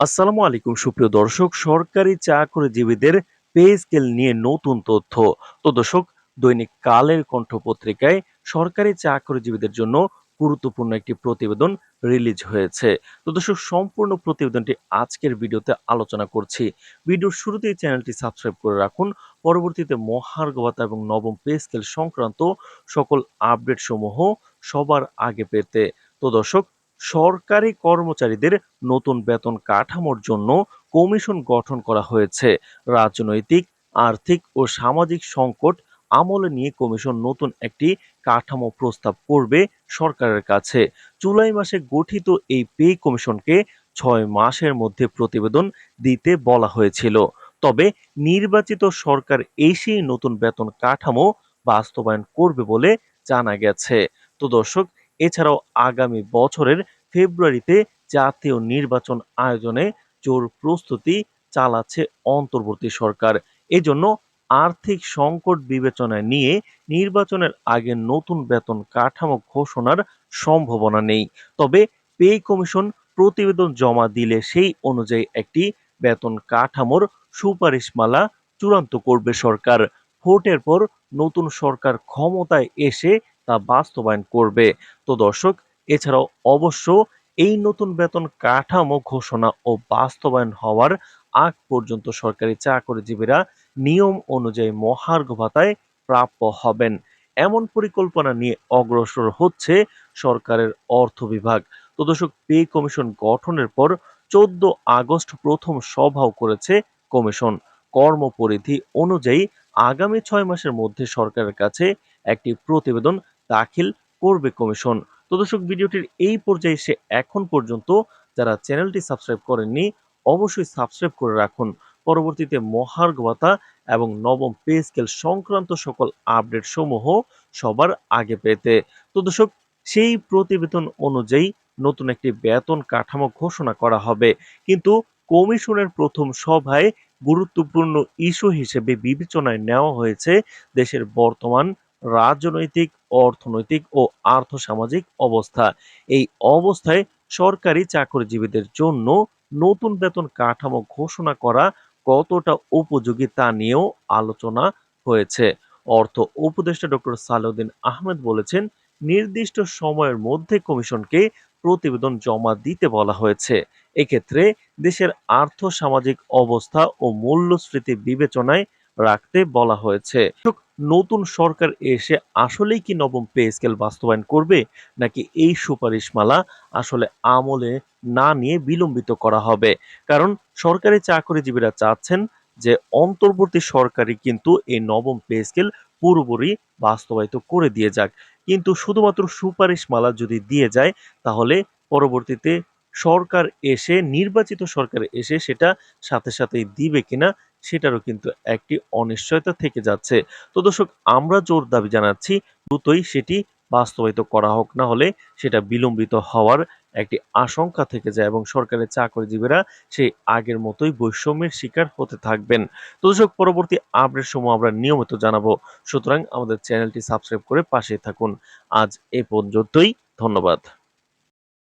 আসসালামু আলাইকুম, সুপ্রিয় দর্শক। সরকারি চাকরিজীবীদের পে স্কেল নিয়ে নতুন তথ্য। তো দর্শক, দৈনিক কালের কণ্ঠ পত্রিকায় সরকারি চাকরিজীবীদের জন্য গুরুত্বপূর্ণ একটি প্রতিবেদন রিলিজ হয়েছে। তো দর্শক, সম্পূর্ণ প্রতিবেদনটি আজকের ভিডিওতে আলোচনা করছি। ভিডিওর শুরুতেই চ্যানেলটি সাবস্ক্রাইব করে রাখুন। পরবর্তীতে মহার্ঘ ভাতা এবং নবম পে স্কেল সংক্রান্ত সকল আপডেট সমূহ সবার আগে পেতে। তো দর্শক সরকারি কর্মচারীদের নতুন বেতন কাঠামোর জন্য কমিশন গঠন করা হয়েছে। রাজনৈতিক, আর্থিক ও সামাজিক সংকট আমলে নিয়ে কমিশন নতুন একটি কাঠামো প্রস্তাব করবে সরকারের কাছে। জুলাই মাসে গঠিত এই পে কমিশনকে ছয় মাসের মধ্যে প্রতিবেদন দিতে বলা হয়েছিল। তবে নির্বাচিত সরকার এসেই নতুন বেতন কাঠামো বাস্তবায়ন করবে বলে জানা গেছে। তো দর্শক এছাড়াও আগামী বছরের ফেব্রুয়ারিতে জাতীয় নির্বাচন আয়োজনে জোর প্রস্তুতি চালাচ্ছে অন্তর্বর্তী সরকার। এজন্য আর্থিক সংকট বিবেচনায় নিয়ে নির্বাচনের আগে নতুন বেতন কাঠামো ঘোষণার সম্ভাবনা নেই। তবে পে কমিশন প্রতিবেদন জমা দিলে সেই অনুযায়ী একটি বেতন কাঠামোর সুপারিশমালা চূড়ান্ত করবে সরকার। ভোটের পর নতুন সরকার ক্ষমতায় এসে তা বাস্তবায়ন করবে। তো দর্শক, এছাড়াও অবশ্য এই নতুন বেতন কাঠামো ঘোষণা ও বাস্তবায়ন হওয়ার আগ পর্যন্ত সরকারি চাকরিজীবীরা নিয়ম অনুযায়ী মহার্ঘ ভাতায় প্রাপ্য হবেন। এমন পরিকল্পনা নিয়ে অগ্রসর হচ্ছে সরকারের অর্থ বিভাগ। তো দর্শক, পে কমিশন গঠনের পর চোদ্দ আগস্ট প্রথম সভাও করেছে কমিশন। কর্মপরিধি অনুযায়ী আগামী ছয় মাসের মধ্যে সরকারের কাছে একটি প্রতিবেদন দাখিল করবে কমিশন। তো দর্শক, ভিডিওটির এই পর্যায়ে এসে এখন পর্যন্ত যারা চ্যানেলটি সাবস্ক্রাইব করেননি, অবশ্যই সাবস্ক্রাইব করে রাখুন। পরবর্তীতে মহার্ঘ ভাতা এবং নবম পে স্কেল সংক্রান্ত সকল আপডেট সমূহ সবার আগে পেতে। তো দর্শক, সেই প্রতিবেদন অনুযায়ী নতুন একটি বেতন কাঠামো ঘোষণা করা হবে। কিন্তু কমিশনের প্রথম সভায় গুরুত্বপূর্ণ ইস্যু হিসেবে বিবেচনায় নেওয়া হয়েছে দেশের বর্তমান রাজনৈতিক, অর্থনৈতিক ও আর্থসামাজিক অবস্থা। এই অবস্থায় সরকারি চাকরিজীবীদের জন্য নতুন বেতন কাঠামো ঘোষণা করা কতটা উপযোগী তা নিয়েও আলোচনা হয়েছে। অর্থ উপদেষ্টা ডক্টর সালাউদ্দিন আহমেদ বলেছেন, নির্দিষ্ট সময়ের মধ্যে কমিশনকে প্রতিবেদন জমা দিতে বলা হয়েছে। এক্ষেত্রে দেশের আর্থসামাজিক অবস্থা ও মূল্যস্ফীতি বিবেচনায় রাখতে বলা হয়েছে। নতুন সরকার এসে আসলেই কি নবম পে স্কেল বাস্তবায়ন করবে? নাকি এই সুপারিশমালা আসলে আমলে না নিয়ে বিলম্বিত করা হবে? কারণ সরকারি চাকরিজীবীরা চাচ্ছেন যে অন্তর্বর্তী সরকারই কিন্তু এই নবম পে স্কেল পুরোপুরি বাস্তবায়িত করে দিয়ে যাক। কিন্তু শুধুমাত্র সুপারিশমালা যদি দিয়ে যায়, তাহলে পরবর্তীতে সরকার এসে, নির্বাচিত সরকার এসে সেটা সাথে সাথেই দিবে কিনা সেটারও কিন্তু একটি অনিশ্চয়তা থেকে যাচ্ছে। তো দর্শক, আমরা জোর দাবি জানাচ্ছি, দ্রুতই সেটি বাস্তবায়িত করা হোক, না হলে সেটা বিলম্বিত হওয়ার একটি আশঙ্কা থেকে যায় এবং সরকারের চাকরিজীবীরা সেই আগের মতোই বৈষম্যের শিকার হতে থাকবেন। তো দর্শক, পরবর্তী আপডেট সময় আমরা নিয়মিত জানাব। সুতরাং আমাদের চ্যানেলটি সাবস্ক্রাইব করে পাশে থাকুন। আজ এ পর্যন্তই, ধন্যবাদ।